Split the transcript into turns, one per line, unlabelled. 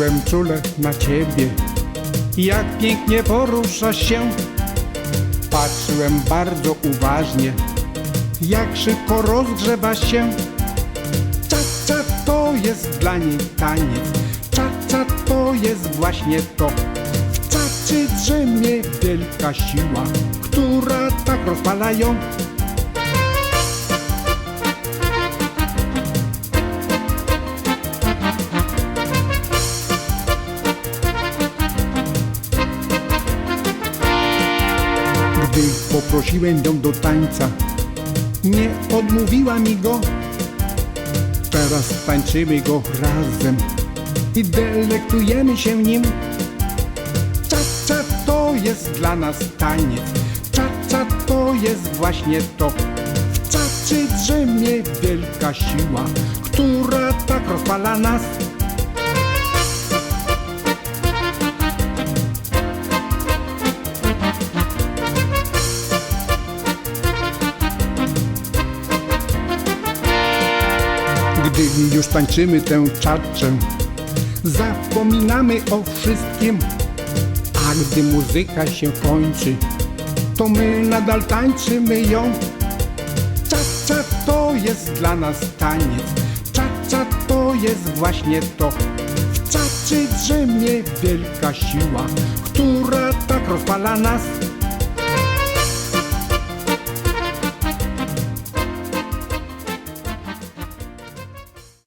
Patrzyłem czule na ciebie, jak pięknie poruszasz się. Patrzyłem bardzo uważnie, jak szybko rozgrzewasz się. Cza-cza to jest dla niej taniec, cza-cza to jest właśnie to. W czaczy drzemie wielka siła, która tak rozpala ją. Poprosiłem ją do tańca, nie odmówiła mi go. Teraz tańczymy go razem i delektujemy się nim. Cza-cza to jest dla nas taniec, cza-cza to jest właśnie to. W czaczy drzemie wielka siła, która tak rozpala nas. Już tańczymy tę czaczę, zapominamy o wszystkim. A gdy muzyka się kończy, to my nadal tańczymy ją. Cza-cza to jest dla nas taniec, cza-cza to jest właśnie to. W czaczy drzemie wielka siła, która tak rozpala nas.